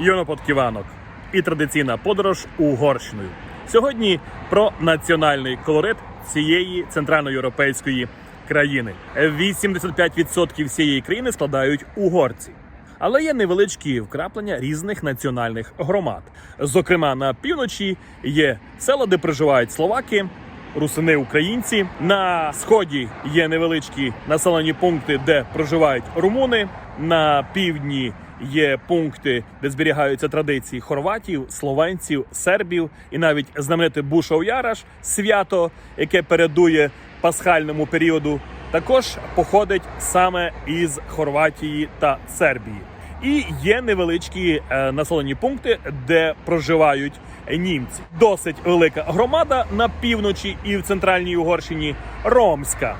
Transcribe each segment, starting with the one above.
Йонопод Ківанок і традиційна подорож Угорщиною. Сьогодні про національний колорит цієї центральноєвропейської країни. 85% всієї країни складають угорці. Але є невеличкі вкраплення різних національних громад. Зокрема, на півночі є села, де проживають словаки, русини українці. На сході є невеличкі населені пункти, де проживають румуни. На півдні є пункти, де зберігаються традиції хорватів, словенців, сербів і навіть знамените Бушов Яраш свято, яке передує пасхальному періоду, також походить саме із Хорватії та Сербії. І є невеличкі е, населені пункти, де проживають німці. Досить велика громада на півночі і в центральній Угорщині ромська.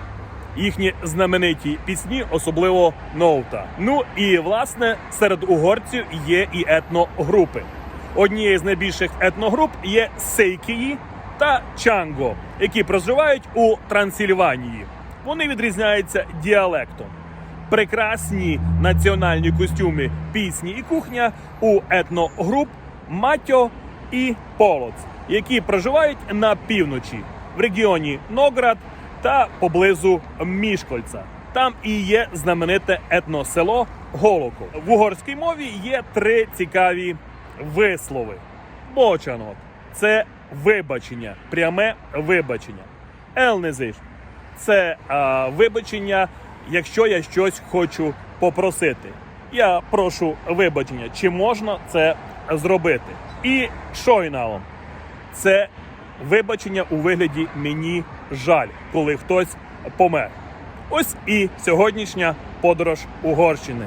Їхні знамениті пісні, особливо ноута. Ну і власне серед угорців є і етногрупи. Однією з найбільших етногруп є Сейкії та Чанго, які проживають у Трансильванії. Вони відрізняються діалектом прекрасні національні костюми пісні і кухня у етногруп Матьо і Полоц, які проживають на півночі в регіоні Ноград та поблизу Мішкольца. Там і є знамените етносело Голоко. В угорській мові є три цікаві вислови. Бочанок це вибачення, пряме вибачення. Елнезиш це а, вибачення, якщо я щось хочу попросити. Я прошу вибачення, чи можна це зробити. І шойналом це вибачення у вигляді мені жаль, коли хтось помер. Ось і сьогоднішня подорож Угорщини.